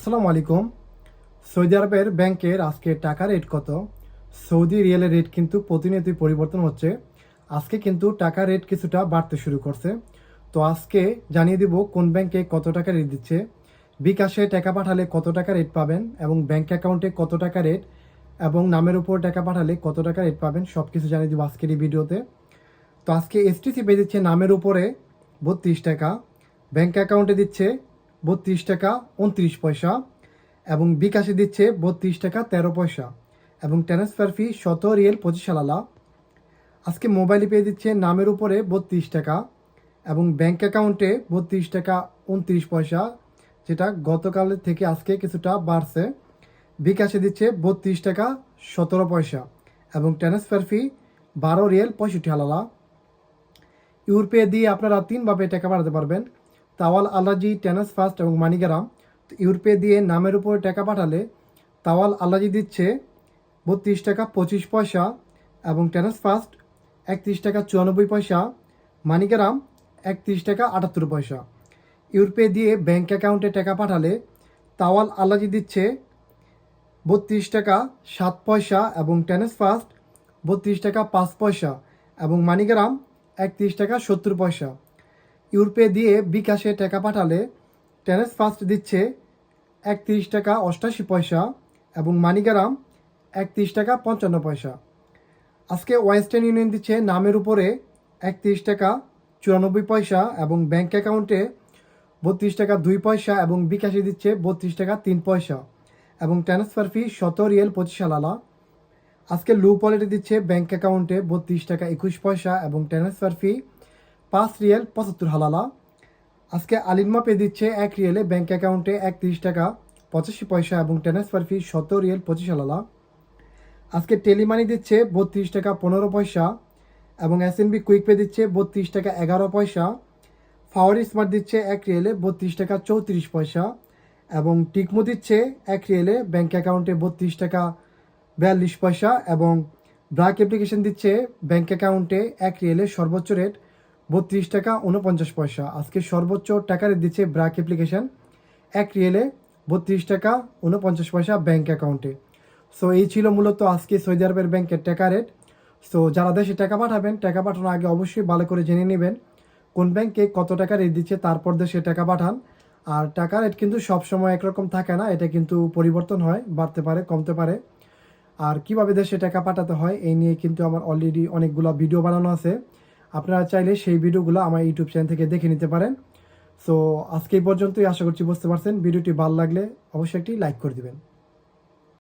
আসসালামু আলাইকুম। সৌদি আরবের ব্যাংকের আজকে টাকা রেট কত? সৌদি রিয়েলের রেট কিন্তু প্রতিনিয়তই পরিবর্তন হচ্ছে। আজকে কিন্তু টাকা রেট কিছুটা বাড়তে শুরু করছে। তো আজকে জানিয়ে দিব কোন ব্যাংকে কত টাকা রেট দিচ্ছে। বিকাশে টাকা পাঠালে কত টাকা রেট পাবেন এবং ব্যাংক অ্যাকাউন্টে কত টাকা রেট এবং নামের উপর টাকা পাঠালে কত টাকা রেট পাবেন সব কিছু জানিয়ে দিব আজকের এই ভিডিওতে। তো আজকে এসটিসি পেয়ে দিচ্ছে নামের উপরে বত্রিশ টাকা, ব্যাংক অ্যাকাউন্টে দিচ্ছে বত্রিশ টাকা উনত্রিশ পয়সা এবং বিকাশে দিচ্ছে বত্রিশ টাকা তেরো পয়সা এবং ট্রান্সফার ফি শত রিয়েল পঁচিশ আলালা আজকে মোবাইলে পেয়ে দিচ্ছে নামের উপরে বত্রিশ টাকা এবং ব্যাংক অ্যাকাউন্টে বত্রিশ টাকা উনত্রিশ পয়সা, যেটা গতকালের থেকে আজকে কিছুটা বাড়ছে। বিকাশে দিচ্ছে বত্রিশ টাকা সতেরো পয়সা এবং ট্রান্সফার ফি বারো রিয়েল পঁয়ষট্টি আলালা ইউরপে দিয়ে আপনারা তিনভাবে টাকা বাড়াতে পারবেন। তাওয়াল আল্লাজি, টেনাস ফার্স্ট এবং মানিগ্রাম ইউরপে দিয়ে নামের উপর টাকা পাঠালে তাওয়াল আল্লাজি দিচ্ছে বত্রিশ টাকা পঁচিশ পয়সা এবং টেনাস ফার্স্ট একত্রিশ টাকা চুরানব্বই পয়সা, মানিগ্রাম একত্রিশ টাকা আটাত্তর পয়সা। ইউরপে দিয়ে ব্যাঙ্ক অ্যাকাউন্টে টাকা পাঠালে তাওয়াল আল্লাজি দিচ্ছে বত্রিশ টাকা সাত পয়সা এবং টেনিস ফার্স্ট বত্রিশ টাকা পাঁচ পয়সা এবং মানিগ্রাম একত্রিশ টাকা সত্তর পয়সা। ইউরপে দিয়ে বিকাশে টাকা পাঠালে টেনিস ফার্স্ট দিচ্ছে একত্রিশ টাকা অষ্টাশি পয়সা এবং মানিগ্রাম একত্রিশ টাকা পঞ্চান্ন পয়সা। আজকে ওয়েস্টার্ন ইউনিয়ন দিচ্ছে নামের উপরে একত্রিশ টাকা চুরানব্বই পয়সা এবং ব্যাংক অ্যাকাউন্টে বত্রিশ টাকা দুই পয়সা এবং বিকাশে দিচ্ছে বত্রিশ টাকা তিন পয়সা এবং ট্রান্সফার ফি শত রিয়েল পঁচিশ আলালা আজকে লো পলিটি দিচ্ছে ব্যাঙ্ক অ্যাকাউন্টে বত্রিশ টাকা একুশ পয়সা এবং ট্রান্সফার ফি পাঁচ রিয়েল পঁচাত্তর হালালা। আজকে আলিনমা পে দিচ্ছে এক রিয়েলে ব্যাংক অ্যাকাউন্টে একত্রিশ টাকা, পঁচাশি পয়সা এবং ট্রান্সফার ফি শত রিয়েল পঁচিশ হালালা। আজকে টেলিমানি দিচ্ছে বত্রিশ টাকা পনেরো পয়সা এবং এসএনবি কুইক পে দিচ্ছে বত্রিশ টাকা এগারো পয়সা। ফাওয়ারি স্মার্ট দিচ্ছে এক রিয়েলে বত্রিশ টাকা চৌত্রিশ পয়সা এবং টিকমো দিচ্ছে এক রিয়েলে ব্যাঙ্ক অ্যাকাউন্টে বত্রিশ টাকা বিয়াল্লিশ পয়সা এবং ব্রাক অ্যাপ্লিকেশন দিচ্ছে ব্যাঙ্ক অ্যাকাউন্টে এক রিয়েলে সর্বোচ্চ রেট বত্রিশ টাকা উনপঞ্চাশ পয়সা। আজকে সর্বোচ্চ টাকা রেট দিচ্ছে ব্রাক অ্যাপ্লিকেশন। এক রিয়েলে বত্রিশ টাকা উনপঞ্চাশ পয়সা ব্যাংক অ্যাকাউন্টে। সো এই ছিল মূলত আজকে সৌদি আরবের ব্যাংকের টাকা রেট সো যারা দেশে টাকা পাঠাবেন, টাকা পাঠানোর আগে অবশ্যই ভালো করে জেনে নেবেন কোন ব্যাংকে কত টাকা রেট দিচ্ছে, তারপর দেশে টাকা পাঠান। আর টাকা রেট কিন্তু সবসময় একরকম থাকে না, এটা কিন্তু পরিবর্তন হয়, বাড়তে পারে, কমতে পারে। আর কীভাবে দেশে টাকা পাঠাতে হয়, এই নিয়ে কিন্তু আমার অলরেডি অনেকগুলো ভিডিও বানানো আছে। আপনারা চাইলে সেই ভিডিওগুলো আমার ইউটিউব চ্যানেল থেকে দেখে নিতে পারেন। সো আজকে এই পর্যন্তই। আশা করছি বুঝতে পারছেন। ভিডিওটি ভালো লাগলে অবশ্যই একটি লাইক করে দিবেন।